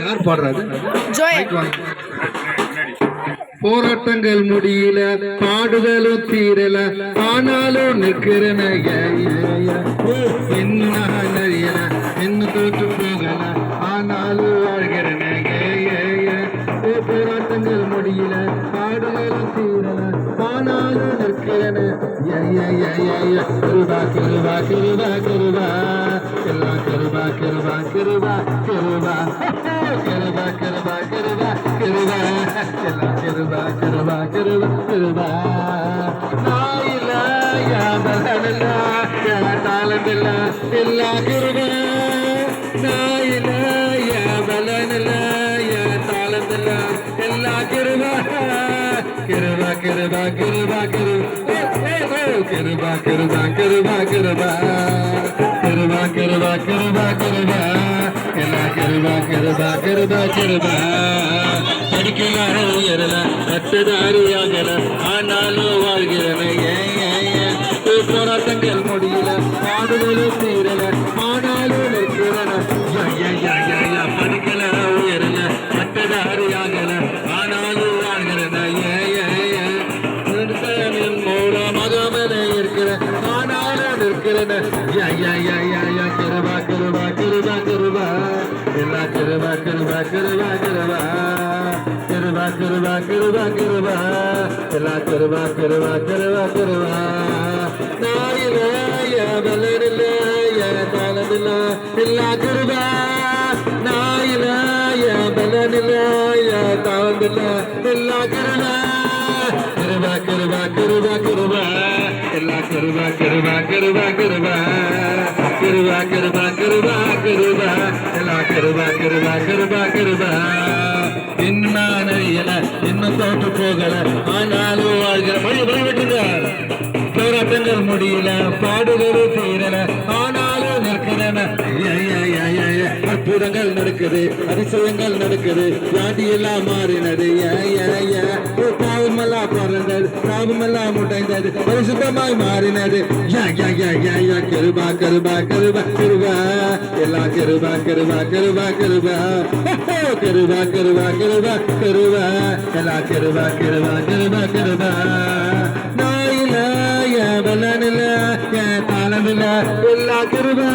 யார் பாடுறாரு. போராட்டங்கள் முடியல பாடுதலும் தீரல ஆனாலும் நிற்கிறன. என்ன நரியல என்ன தோற்று போகல ஆனாலும் வாழ்கிறன. போராட்டங்கள் முடியல பாடுதலும் தீரல ஆனாலும் நிற்கிறன. கிருபா கிருபா கிருபா கிருபா. கிருபா கிருபா கிருபா கிருபா கிருபா கிருபா கிருபா கிருபா எல்லாம் கிருபா கிருபா கிருபா கிருபா நாயில யாபலனல தாளமில்ல எல்லா கிருபா நாயில யாபலனல தாளமில்ல எல்லா கிருபா கிருபா கிருபா கிருபா கிருபா கிருபா கிருபா கிருபா கிருபா கிருபா கிருபா கிருபா கிருபா. எல்லா கிருபா கிருபா கிருபா கிருபா. படிக்கலார உயரல ரத்ததாரியாகல ஆனாலும் வாழ்கிறன போராட்டங்கள் முடியல பாடுகளும் தீரல ஆனாலும் நிற்கிறன. படிக்கல உயரல ரத்ததாரியாகல ஆனாலும் வாழ்கிறன ஏன் மூலமாக இருக்கிற ஆனாலும் இருக்கிறன யா யா யா யா யா கிருபா கிருபா கிருபா கிருபா எல்லா கிருபா கிருபா கிருபா கிருபா கிருபா கிருபா கிருபா கிருபா எல்லா கிருபா கிருபா கிருபா கிருபா நாயில யா பலனில்ல யா தாளமில்ல எல்லா கிருபா நாயில யா பலனில்ல யா தாளமில்ல எல்லா கிருபா கிருபா கிருபா கிருபா கிருபா எல்லா கிருபா கிருபா கிருபா கிருபா. கிருபா கிருபா கிருபா கிருபா. எல்லா கிருபா கிருபா கிருபா கிருபா. இன்னும் தோற்று போகல. ஆனாலும் வாழ்கிற மொழி போராட்டங்கள் முடியல பாடுவது தீரல. ஆனாலும் நிற்கிறன. அற்புதங்கள் நடக்குது அதிசயங்கள் நடக்குது. வியாதி எல்லாம் மாறினது. பாவமெல்லாம் பறந்தது பாவமெல்லாம் முட்டைந்தது பரிசுத்தமாய் மாறினது. கருபா கருபா கருபா கருபா. எல்லா கருபா கருபா கருபா கருபா. கருபா கருபா கருபா கருபா. எல்லா கருபா கருபா கருபா கருபா. நாயில பலனில தாளமில எல்லா கருபா.